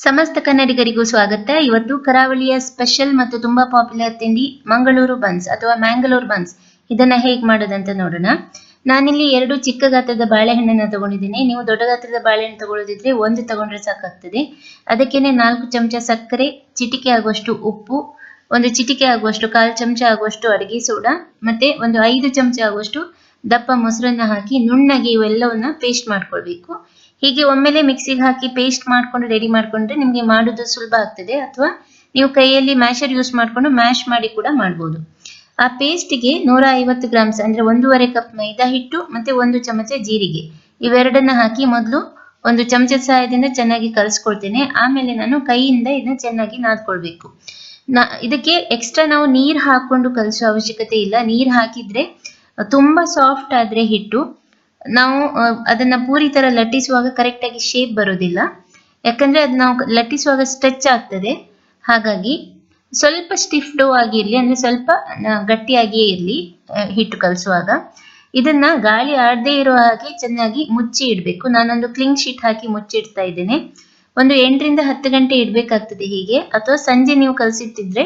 ಸಮಸ್ತ ಕನ್ನಡಿಗರಿಗೂ ಸ್ವಾಗತ. ಇವತ್ತು ಕರಾವಳಿಯ ಸ್ಪೆಷಲ್ ಮತ್ತು ತುಂಬಾ ಪಾಪ್ಯುಲರ್ ತಿಂಡಿ ಮಂಗಳೂರು ಬನ್ಸ್ ಅಥವಾ ಮ್ಯಾಂಗಳೂರು ಬನ್ಸ್. ಇದನ್ನ ಹೇಗೆ ಮಾಡೋದಂತ ನೋಡೋಣ. ನಾನಿಲ್ಲಿ ಎರಡು ಚಿಕ್ಕ ಗಾತ್ರದ ಬಾಳೆಹಣ್ಣನ್ನ ತಗೊಂಡಿದ್ದೀನಿ. ನೀವು ದೊಡ್ಡ ಗಾತ್ರದ ಬಾಳೆಹಣ್ಣು ತಗೊಳ್ಳೋದಿದ್ರೆ ಒಂದು ತಗೊಂಡ್ರೆ ಸಾಕಾಗ್ತದೆ. ಅದಕ್ಕೇನೆ ನಾಲ್ಕು ಚಮಚ ಸಕ್ಕರೆ, ಚಿಟಿಕೆ ಆಗುವಷ್ಟು ಉಪ್ಪು, ಒಂದು ಚಿಟಿಕೆ ಆಗುವಷ್ಟು ಕಾಲು ಚಮಚ ಆಗುವಷ್ಟು ಅಡಿಗೆ ಸೋಡಾ, ಮತ್ತೆ ಒಂದು ಐದು ಚಮಚ ಆಗುವಷ್ಟು ದಪ್ಪ ಮೊಸರನ್ನ ಹಾಕಿ ನುಣ್ಣಗೆ ಇವೆಲ್ಲವನ್ನ ಪೇಸ್ಟ್ ಮಾಡ್ಕೊಳ್ಬೇಕು. ಹೀಗೆ ಒಮ್ಮೆಲೆ ಮಿಕ್ಸಿಗೆ ಹಾಕಿ ಪೇಸ್ಟ್ ಮಾಡ್ಕೊಂಡು ರೆಡಿ ಮಾಡ್ಕೊಂಡ್ರೆ ನಿಮಗೆ ಮಾಡೋದು ಸುಲಭ ಆಗ್ತದೆ. ಅಥವಾ ನೀವು ಕೈಯಲ್ಲಿ ಮ್ಯಾಶರ್ ಯೂಸ್ ಮಾಡ್ಕೊಂಡು ಮ್ಯಾಶ್ ಮಾಡಿ ಕೂಡ ಮಾಡ್ಬೋದು. ಆ ಪೇಸ್ಟ್ಗೆ ನೂರ ಐವತ್ತು ಗ್ರಾಮ್ಸ್ ಅಂದ್ರೆ ಒಂದೂವರೆ ಕಪ್ ಮೈದಾ ಹಿಟ್ಟು ಮತ್ತೆ ಒಂದು ಚಮಚ ಜೀರಿಗೆ. ಇವೆರಡನ್ನ ಹಾಕಿ ಮೊದಲು ಒಂದು ಚಮಚದ ಸಹಾಯದಿಂದ ಚೆನ್ನಾಗಿ ಕಲಸ್ಕೊಳ್ತೇನೆ ಆಮೇಲೆ ನಾನು ಕೈಯಿಂದ ಇದನ್ನ ಚೆನ್ನಾಗಿ ನಾದ್ಕೊಳ್ಬೇಕು. ನಾ, ಇದಕ್ಕೆ ಎಕ್ಸ್ಟ್ರಾ ನಾವು ನೀರು ಹಾಕೊಂಡು ಕಲಸೋ ಅವಶ್ಯಕತೆ ಇಲ್ಲ. ನೀರು ಹಾಕಿದ್ರೆ ತುಂಬಾ ಸಾಫ್ಟ್ ಆದ್ರೆ ಹಿಟ್ಟು. ನಾವು ಅದನ್ನ ಪೂರಿ ತರ ಲಟ್ಟಿಸುವಾಗ ಕರೆಕ್ಟ್ ಆಗಿ ಶೇಪ್ ಬರೋದಿಲ್ಲ. ಯಾಕಂದ್ರೆ ಅದು ನಾವು ಲಟ್ಟಿಸುವಾಗ ಸ್ಟ್ರೆಚ್ ಆಗ್ತದೆ. ಹಾಗಾಗಿ ಸ್ವಲ್ಪ ಸ್ಟಿಫ್ ಡೋ ಆಗಿರ್ಲಿ, ಅಂದ್ರೆ ಸ್ವಲ್ಪ ಗಟ್ಟಿಯಾಗಿಯೇ ಇರ್ಲಿ ಹಿಟ್ಟು ಕಲಿಸುವಾಗ. ಇದನ್ನ ಗಾಳಿ ಆಡದೇ ಇರೋ ಹಾಗೆ ಚೆನ್ನಾಗಿ ಮುಚ್ಚಿ ಇಡಬೇಕು. ನಾನೊಂದು ಕ್ಲಿಂಗ್ ಶೀಟ್ ಹಾಕಿ ಮುಚ್ಚಿಡ್ತಾ ಇದ್ದೇನೆ. ಒಂದು ಎಂಟರಿಂದ ಹತ್ತು ಗಂಟೆ ಇಡ್ಬೇಕಾಗ್ತದೆ ಹೀಗೆ. ಅಥವಾ ಸಂಜೆ ನೀವು ಕಲಸಿಟ್ಟಿದ್ರೆ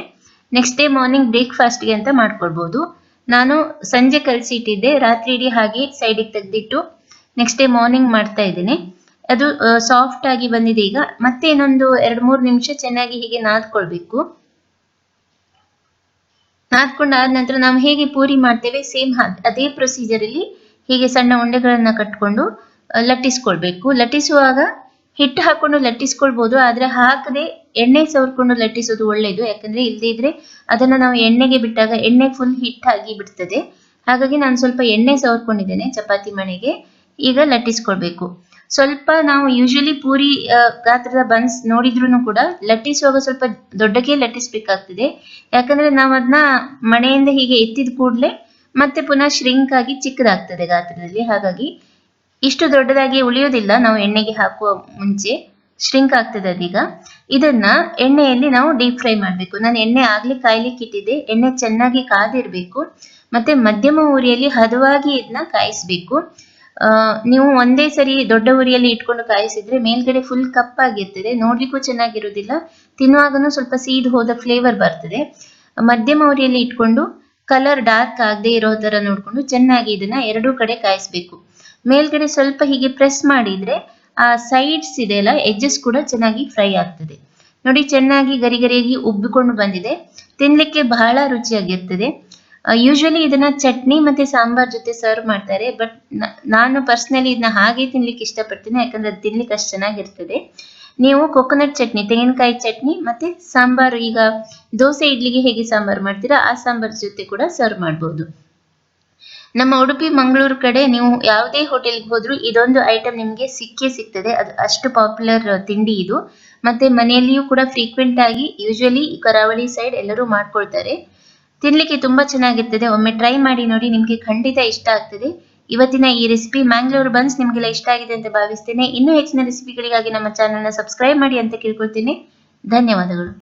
ನೆಕ್ಸ್ಟ್ ಡೇ ಮಾರ್ನಿಂಗ್ ಬ್ರೇಕ್ಫಾಸ್ಟ್ಗೆ ಅಂತ ಮಾಡ್ಕೊಳ್ಬಹುದು ನಾನು ಸಂಜೆ ಕಲಸಿ ಇಟ್ಟಿದ್ದೆ ರಾತ್ರಿ ಇಡೀ ಹಾಗೆ ಸೈಡಿಗೆ ತೆಗೆದಿಟ್ಟು ನೆಕ್ಸ್ಟ್ ಡೇ ಮಾರ್ನಿಂಗ್ ಮಾಡ್ತಾ ಇದ್ದೀನಿ. ಅದು ಸಾಫ್ಟ್ ಆಗಿ ಬಂದಿದೆ ಈಗ. ಮತ್ತೆ ಇನ್ನೊಂದು ಎರಡು ಮೂರು ನಿಮಿಷ ಚೆನ್ನಾಗಿ ಹೀಗೆ ನಾದ್ಕೊಳ್ಬೇಕು. ನಾದ್ಕೊಂಡು ಆದ ನಂತರ ನಾವು ಹೇಗೆ ಪೂರಿ ಮಾಡ್ತೇವೆ ಸೇಮ್ ಅದೇ ಪ್ರೊಸೀಜರ್ ಅಲ್ಲಿ ಹೀಗೆ ಸಣ್ಣ ಉಂಡೆಗಳನ್ನ ಕಟ್ಕೊಂಡು ಲಟ್ಟಿಸ್ಕೊಳ್ಬೇಕು. ಲಟ್ಟಿಸುವಾಗ ಹಿಟ್ಟು ಹಾಕೊಂಡು ಲಟ್ಟಿಸ್ಕೊಳ್ಬಹುದು ಆದ್ರೆ ಹಾಕದೆ ಎಣ್ಣೆ ಸವರ್ಕೊಂಡು ಲಟ್ಟಿಸೋದು ಒಳ್ಳೇದು. ಯಾಕಂದ್ರೆ ಇಲ್ಲದೇ ಇದ್ರೆ ಅದನ್ನ ನಾವು ಎಣ್ಣೆಗೆ ಬಿಟ್ಟಾಗ ಎಣ್ಣೆ ಫುಲ್ ಹಿಟ್ ಆಗಿ ಬಿಡ್ತದೆ. ಹಾಗಾಗಿ ನಾನು ಸ್ವಲ್ಪ ಎಣ್ಣೆ ಸವರ್ಕೊಂಡಿದ್ದೇನೆ ಚಪಾತಿ ಮಣೆಗೆ ಈಗ ಲಟ್ಟಿಸ್ಕೊಳ್ಬೇಕು. ಸ್ವಲ್ಪ ನಾವು ಯೂಶಲಿ ಪೂರಿ ಗಾತ್ರದ ಬನ್ಸ್ ನೋಡಿದ್ರು ಕೂಡ ಲಟ್ಟಿಸುವಾಗ ಸ್ವಲ್ಪ ದೊಡ್ಡಗೆ ಲಟ್ಟಿಸ್ಬೇಕಾಗ್ತದೆ. ಯಾಕಂದ್ರೆ ನಾವು ಅದನ್ನ ಮಣೆಯಿಂದ ಹೀಗೆ ಎತ್ತಿದ ಕೂಡಲೇ ಮತ್ತೆ ಪುನಃ ಶ್ರಿಂಕ್ ಆಗಿ ಚಿಕ್ಕದಾಗ್ತದೆ ಗಾತ್ರದಲ್ಲಿ. ಹಾಗಾಗಿ ಇಷ್ಟು ದೊಡ್ಡದಾಗಿ ಉಳಿಯೋದಿಲ್ಲ ನಾವು ಎಣ್ಣೆಗೆ ಹಾಕುವ ಮುಂಚೆ ಶ್ರಿಂಕ್ ಆಗ್ತದೆ ಅದೀಗ. ಇದನ್ನ ಎಣ್ಣೆಯಲ್ಲಿ ನಾವು ಡೀಪ್ ಫ್ರೈ ಮಾಡಬೇಕು. ನಾನು ಎಣ್ಣೆ ಆಗ್ಲಿ ಕಾಯ್ಲಿಕ್ಕೆ ಇಟ್ಟಿದ್ದೆ. ಎಣ್ಣೆ ಚೆನ್ನಾಗಿ ಕಾದಿರ್ಬೇಕು. ಮತ್ತೆ ಮಧ್ಯಮ ಉರಿಯಲ್ಲಿ ಹದವಾಗಿ ಇದನ್ನ ಕಾಯಿಸ್ಬೇಕು. ನೀವು ಒಂದೇ ಸರಿ ದೊಡ್ಡ ಉರಿಯಲ್ಲಿ ಇಟ್ಕೊಂಡು ಕಾಯಿಸಿದ್ರೆ ಮೇಲ್ಗಡೆ ಫುಲ್ ಕಪ್ಪಾಗಿರ್ತದೆ ನೋಡ್ಲಿಕ್ಕೂ ಚೆನ್ನಾಗಿರುವುದಿಲ್ಲ. ತಿನ್ನುವಾಗನು ಸ್ವಲ್ಪ ಸೀದ್ ಹೋದ ಫ್ಲೇವರ್ ಬರ್ತದೆ. ಮಧ್ಯಮ ಉರಿಯಲ್ಲಿ ಇಟ್ಕೊಂಡು ಕಲರ್ ಡಾರ್ಕ್ ಆಗದೆ ಇರೋ ತರ ನೋಡ್ಕೊಂಡು ಚೆನ್ನಾಗಿ ಇದನ್ನ ಎರಡೂ ಕಡೆ ಕಾಯಿಸ್ಬೇಕು. ಮೇಲ್ಗಡೆ ಸ್ವಲ್ಪ ಹೀಗೆ ಪ್ರೆಸ್ ಮಾಡಿದ್ರೆ, ಆ ಸೈಡ್ಸ್ ಇದೆ ಅಲ್ಲ ಎಡ್ಜಸ್ ಕೂಡ ಚೆನ್ನಾಗಿ ಫ್ರೈ ಆಗ್ತದೆ. ನೋಡಿ, ಚೆನ್ನಾಗಿ ಗರಿ ಗರಿಯಾಗಿ ಉಬ್ಬಿಕೊಂಡು ಬಂದಿದೆ. ತಿನ್ಲಿಕ್ಕೆ ಬಹಳ ರುಚಿಯಾಗಿರ್ತದೆ. ಯೂಶಲಿ ಇದನ್ನ ಚಟ್ನಿ ಮತ್ತೆ ಸಾಂಬಾರ್ ಜೊತೆ ಸರ್ವ್ ಮಾಡ್ತಾರೆ. ಬಟ್ ನಾನು ಪರ್ಸನಲಿ ಇದನ್ನ ಹಾಗೆ ತಿನ್ಲಿಕ್ಕೆ ಇಷ್ಟಪಡ್ತೀನಿ. ಯಾಕಂದ್ರೆ ಅದು ತಿನ್ಲಿಕ್ಕೆ ಅಷ್ಟು ಚೆನ್ನಾಗಿರ್ತದೆ. ನೀವು ಕೊಕೊನಟ್ ಚಟ್ನಿ, ತೆಂಗಿನಕಾಯಿ ಚಟ್ನಿ ಮತ್ತೆ ಸಾಂಬಾರು, ಈಗ ದೋಸೆ, ಇಡ್ಲಿಗೆ ಹೇಗೆ ಸಾಂಬಾರ್ ಮಾಡ್ತೀರಾ, ಆ ಸಾಂಬಾರ್ ಜೊತೆ ಕೂಡ ಸರ್ವ್ ಮಾಡ್ಬೋದು. ನಮ್ಮ ಉಡುಪಿ ಮಂಗಳೂರು ಕಡೆ ನೀವು ಯಾವುದೇ ಹೋಟೆಲ್ಗೆ ಹೋದ್ರು ಇದೊಂದು ಐಟಮ್ ನಿಮಗೆ ಸಿಕ್ಕೇ ಸಿಗ್ತದೆ. ಅದು ಅಷ್ಟು ಪಾಪ್ಯುಲರ್ ತಿಂಡಿ ಇದು. ಮತ್ತೆ ಮನೆಯಲ್ಲಿಯೂ ಕೂಡ ಫ್ರೀಕ್ವೆಂಟ್ ಆಗಿ ಯೂಶಲಿ ಕರಾವಳಿ ಸೈಡ್ ಎಲ್ಲರೂ ಮಾಡ್ಕೊಳ್ತಾರೆ. ತಿನ್ಲಿಕ್ಕೆ ತುಂಬಾ ಚೆನ್ನಾಗಿರ್ತದೆ. ಒಮ್ಮೆ ಟ್ರೈ ಮಾಡಿ ನೋಡಿ ನಿಮ್ಗೆ ಖಂಡಿತ ಇಷ್ಟ ಆಗ್ತದೆ. ಇವತ್ತಿನ ಈ ರೆಸಿಪಿ ಮ್ಯಾಂಗ್ಳೂರ್ ಬನ್ಸ್ ನಿಮ್ಗೆಲ್ಲ ಇಷ್ಟ ಆಗಿದೆ ಅಂತ ಭಾವಿಸ್ತೇನೆ. ಇನ್ನೂ ಹೆಚ್ಚಿನ ರೆಸಿಪಿಗಳಿಗಾಗಿ ನಮ್ಮ ಚಾನೆಲ್ನ ಸಬ್ಸ್ಕ್ರೈಬ್ ಮಾಡಿ ಅಂತ ಕೇಳ್ಕೊಳ್ತೀನಿ. ಧನ್ಯವಾದಗಳು.